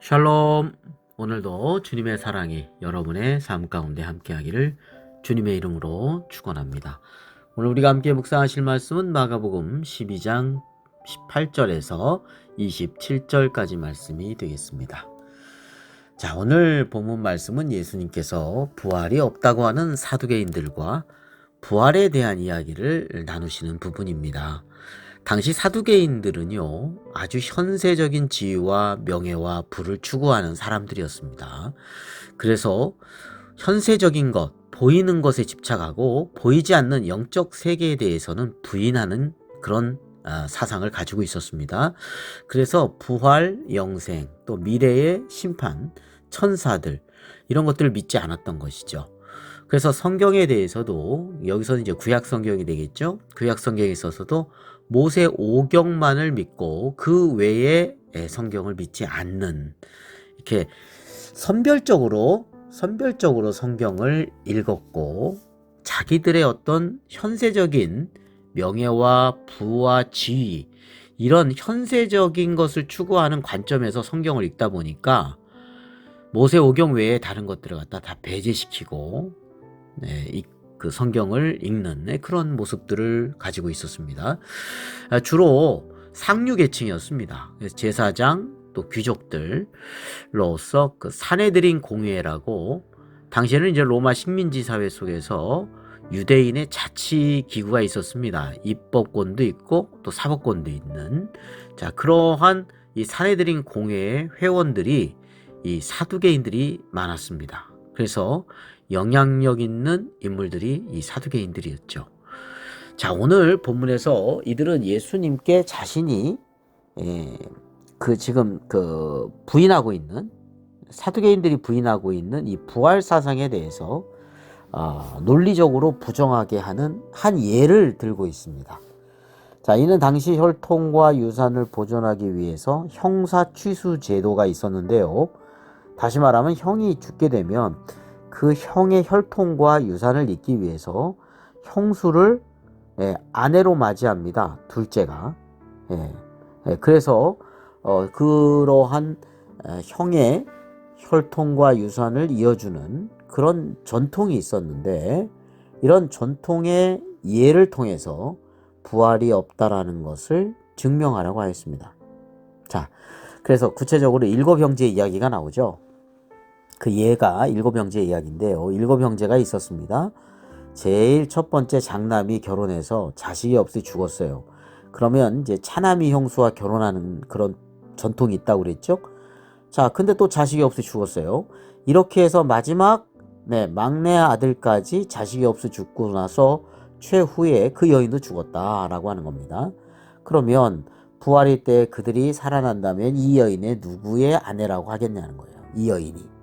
샬롬. 오늘도 주님의 사랑이 여러분의 삶 가운데 함께하기를 주님의 이름으로 축원합니다. 오늘 우리가 함께 묵상하실 말씀은 마가복음 12장 18절에서 27절까지 말씀이 되겠습니다. 자, 오늘 본문 말씀은 예수님께서 부활이 없다고 하는 사두개인들과 부활에 대한 이야기를 나누시는 부분입니다. 당시 사두개인들은요, 아주 현세적인 지위와 명예와 부를 추구하는 사람들이었습니다. 그래서 현세적인 것, 보이는 것에 집착하고 보이지 않는 영적 세계에 대해서는 부인하는 그런 아, 사상을 가지고 있었습니다. 그래서 부활, 영생, 또 미래의 심판, 천사들, 이런 것들을 믿지 않았던 것이죠. 그래서 성경에 대해서도 여기서는 이제 구약 성경이 되겠죠. 구약 성경에 있어서도 모세 오경만을 믿고 그 외에 성경을 믿지 않는 이렇게 선별적으로 선별적으로 성경을 읽었고 자기들의 어떤 현세적인 명예와 부와 지위 이런 현세적인 것을 추구하는 관점에서 성경을 읽다 보니까 모세 오경 외에 다른 것들을 갖다 다 배제시키고 네, 이, 그 성경을 읽는 네, 그런 모습들을 가지고 있었습니다. 아, 주로 상류 계층이었습니다. 제사장 또 귀족들로서 그 사내들인 공회라고 당시에는 이제 로마 식민지 사회 속에서 유대인의 자치 기구가 있었습니다. 입법권도 있고 또 사법권도 있는 자 그러한 이 사내들인 공회의 회원들이 이 사두개인들이 많았습니다. 그래서 영향력 있는 인물들이 이 사두개인들이었죠. 자, 오늘 본문에서 이들은 예수님께 자신이 예, 그 지금 그 부인하고 있는 사두개인들이 부인하고 있는 이 부활 사상에 대해서 어, 논리적으로 부정하게 하는 한 예를 들고 있습니다. 자, 이는 당시 혈통과 유산을 보존하기 위해서 형사 취수 제도가 있었는데요. 다시 말하면 형이 죽게 되면 그 형의 혈통과 유산을 잇기 위해서 형수를 예, 아내로 맞이합니다. 둘째가. 예, 예, 그래서 어, 그러한 에, 형의 혈통과 유산을 이어주는 그런 전통이 있었는데 이런 전통의 예를 통해서 부활이 없다라는 것을 증명하라고 하였습니다. 자, 그래서 구체적으로 일곱 형제 이야기가 나오죠. 그 예가 일곱 형제 이야기인데요. 일곱 형제가 있었습니다. 제일 첫 번째 장남이 결혼해서 자식이 없이 죽었어요. 그러면 이제 차남이 형수와 결혼하는 그런 전통이 있다고 그랬죠. 자, 근데 또 자식이 없이 죽었어요. 이렇게 해서 마지막 네, 막내 아들까지 자식이 없이 죽고 나서 최후에 그 여인도 죽었다라고 하는 겁니다. 그러면 부활일 때 그들이 살아난다면 이 여인의 누구의 아내라고 하겠냐는 거예요. 이 여인이.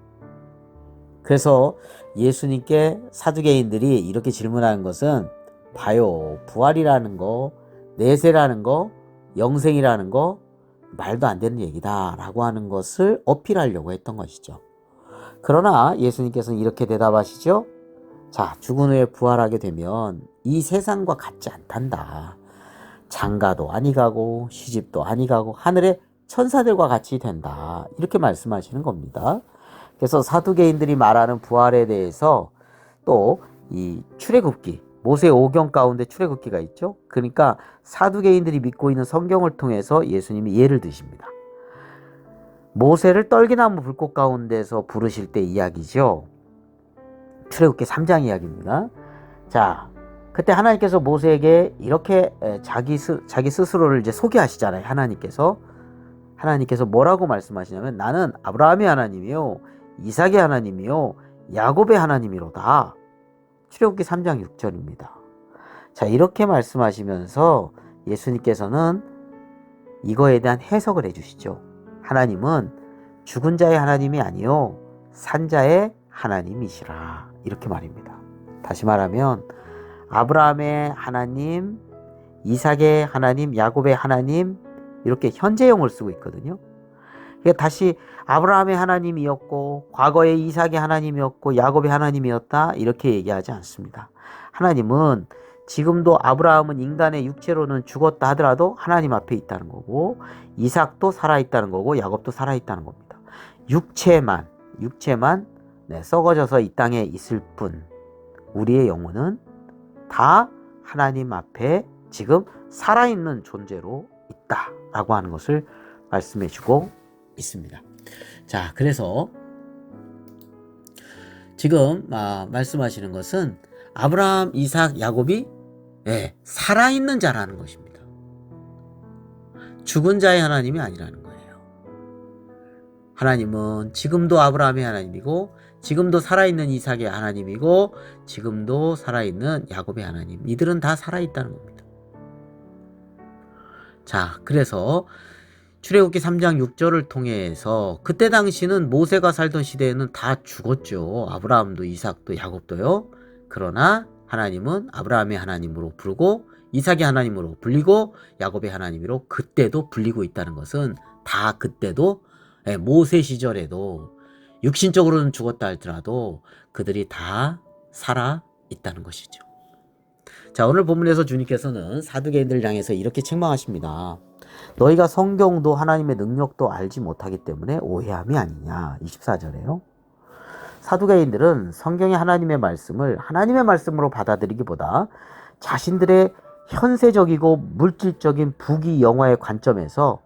그래서 예수님께 사두개인들이 이렇게 질문하는 것은 봐요. 부활이라는 거, 내세라는 거, 영생이라는 거 말도 안 되는 얘기다라고 하는 것을 어필하려고 했던 것이죠. 그러나 예수님께서는 이렇게 대답하시죠. 자, 죽은 후에 부활하게 되면 이 세상과 같지 않단다. 장가도 아니 가고 시집도 아니 가고 하늘의 천사들과 같이 된다. 이렇게 말씀하시는 겁니다. 그래서 사두개인들이 말하는 부활에 대해서 또 이 출애굽기 모세 오경 가운데 출애굽기가 있죠. 그러니까 사두개인들이 믿고 있는 성경을 통해서 예수님이 예를 드십니다. 모세를 떨기나무 불꽃 가운데서 부르실 때 이야기죠. 출애굽기 3장 이야기입니다. 자, 그때 하나님께서 모세에게 이렇게 자기 스, 자기 스스로를 이제 소개하시잖아요. 하나님께서 하나님께서 뭐라고 말씀하시냐면 나는 아브라함의 하나님이요 이삭의 하나님이요 야곱의 하나님이로다. 출애굽기 3장 6절입니다. 자, 이렇게 말씀하시면서 예수님께서는 이거에 대한 해석을 해 주시죠. 하나님은 죽은 자의 하나님이 아니요 산 자의 하나님이시라. 이렇게 말입니다. 다시 말하면 아브라함의 하나님, 이삭의 하나님, 야곱의 하나님 이렇게 현재형을 쓰고 있거든요. 다시 아브라함의 하나님이었고 과거에 이삭의 하나님이었고 야곱의 하나님이었다 이렇게 얘기하지 않습니다. 하나님은 지금도 아브라함은 인간의 육체로는 죽었다 하더라도 하나님 앞에 있다는 거고 이삭도 살아 있다는 거고 야곱도 살아 있다는 겁니다. 육체만 육체만 네, 썩어져서 이 땅에 있을 뿐 우리의 영혼은 다 하나님 앞에 지금 살아있는 존재로 있다라고 하는 것을 말씀해 주고 있습니다. 자, 그래서 지금 아, 말씀하시는 것은 아브라함, 이삭, 야곱이 예, 살아있는 자라는 것입니다. 죽은 자의 하나님이 아니라는 거예요. 하나님은 지금도 아브라함의 하나님이고 지금도 살아있는 이삭의 하나님이고 지금도 살아있는 야곱의 하나님. 이들은 다 살아있다는 겁니다. 자, 그래서 출애굽기 3장 6절을 통해서 그때 당시는 모세가 살던 시대에는 다 죽었죠. 아브라함도 이삭도 야곱도요. 그러나 하나님은 아브라함의 하나님으로 부르고 이삭의 하나님으로 불리고 야곱의 하나님으로 그때도 불리고 있다는 것은 다 그때도 예, 모세 시절에도 육신적으로는 죽었다 할지라도 그들이 다 살아 있다는 것이죠. 자, 오늘 본문에서 주님께서는 사두개인들을 향해서 이렇게 책망하십니다. 너희가 성경도 하나님의 능력도 알지 못하기 때문에 오해함이 아니냐. 24절에요. 사두개인들은 성경의 하나님의 말씀을 하나님의 말씀으로 받아들이기보다 자신들의 현세적이고 물질적인 부귀 영화의 관점에서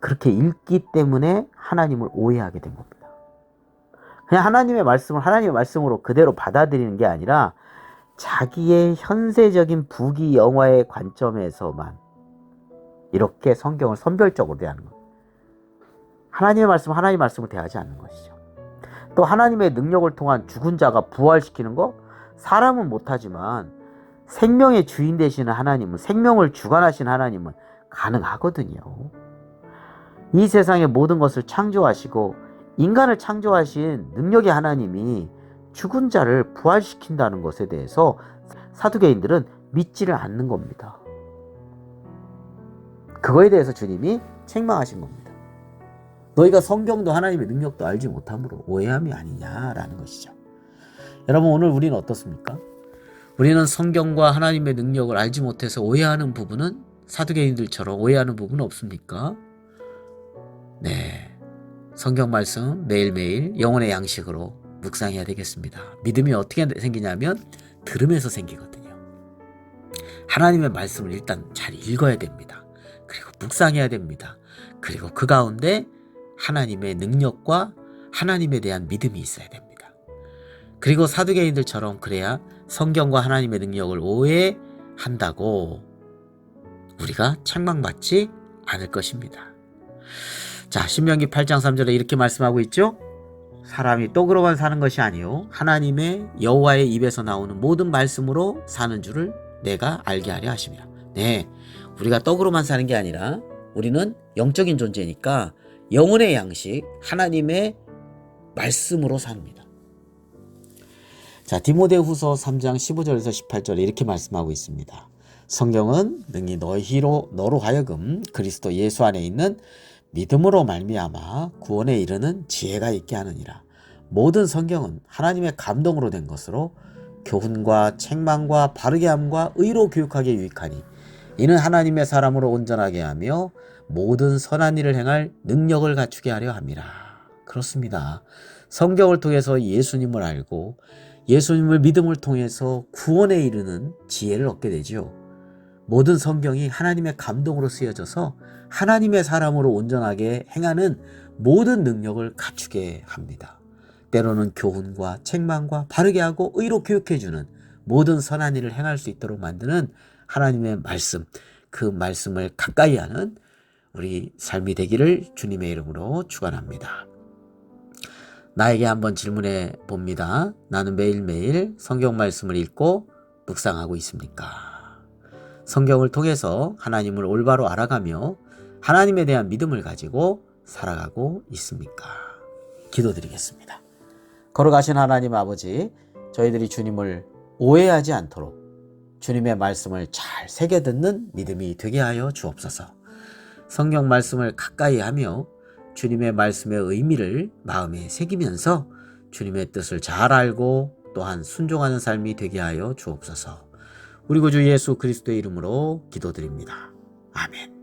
그렇게 읽기 때문에 하나님을 오해하게 된 겁니다. 그냥 하나님의 말씀을 하나님의 말씀으로 그대로 받아들이는 게 아니라 자기의 현세적인 부귀 영화의 관점에서만 이렇게 성경을 선별적으로 대하는 것. 하나님의 말씀, 하나님의 말씀을 대하지 않는 것이죠. 또 하나님의 능력을 통한 죽은 자가 부활시키는 거 사람은 못하지만 생명의 주인 되시는 하나님은 생명을 주관하신 하나님은 가능하거든요. 이 세상의 모든 것을 창조하시고 인간을 창조하신 능력의 하나님이 죽은 자를 부활시킨다는 것에 대해서 사두개인들은 믿지를 않는 겁니다. 그거에 대해서 주님이 책망하신 겁니다. 너희가 성경도 하나님의 능력도 알지 못함으로 오해함이 아니냐라는 것이죠. 여러분 오늘 우리는 어떻습니까? 우리는 성경과 하나님의 능력을 알지 못해서 오해하는 부분은 사두개인들처럼 오해하는 부분은 없습니까? 네. 성경 말씀 매일매일 영혼의 양식으로 묵상해야 되겠습니다. 믿음이 어떻게 생기냐면 들으면서 생기거든요. 하나님의 말씀을 일단 잘 읽어야 됩니다. 그리고 묵상해야 됩니다. 그리고 그 가운데 하나님의 능력과 하나님에 대한 믿음이 있어야 됩니다. 그리고 사두개인들처럼 그래야 성경과 하나님의 능력을 오해한다고 우리가 책망받지 않을 것입니다. 자, 신명기 8장 3절에 이렇게 말씀하고 있죠. 사람이 떡으로만 사는 것이 아니요 하나님의 여호와의 입에서 나오는 모든 말씀으로 사는 줄을 내가 알게 하려 하심이라. 네. 우리가 떡으로만 사는 게 아니라 우리는 영적인 존재니까 영혼의 양식 하나님의 말씀으로 삽니다. 자, 디모데후서 3장 15절에서 18절에 이렇게 말씀하고 있습니다. 성경은 능히 너희로 너로 하여금 그리스도 예수 안에 있는 믿음으로 말미암아 구원에 이르는 지혜가 있게 하느니라. 모든 성경은 하나님의 감동으로 된 것으로 교훈과 책망과 바르게 함과 의로 교육하게 유익하니 이는 하나님의 사람으로 온전하게 하며 모든 선한 일을 행할 능력을 갖추게 하려 함이라. 그렇습니다. 성경을 통해서 예수님을 알고 예수님을 믿음을 통해서 구원에 이르는 지혜를 얻게 되지요. 모든 성경이 하나님의 감동으로 쓰여져서 하나님의 사람으로 온전하게 행하는 모든 능력을 갖추게 합니다. 때로는 교훈과 책망과 바르게 하고 의로 교육해주는 모든 선한 일을 행할 수 있도록 만드는 하나님의 말씀, 그 말씀을 가까이 하는 우리 삶이 되기를 주님의 이름으로 축원합니다. 나에게 한번 질문해 봅니다. 나는 매일매일 성경 말씀을 읽고 묵상하고 있습니까? 성경을 통해서 하나님을 올바로 알아가며 하나님에 대한 믿음을 가지고 살아가고 있습니까? 기도드리겠습니다. 걸어가신 하나님 아버지, 저희들이 주님을 오해하지 않도록 주님의 말씀을 잘 새겨 듣는 믿음이 되게 하여 주옵소서. 성경 말씀을 가까이 하며 주님의 말씀의 의미를 마음에 새기면서 주님의 뜻을 잘 알고 또한 순종하는 삶이 되게 하여 주옵소서. 우리 구주 예수 그리스도의 이름으로 기도드립니다. 아멘.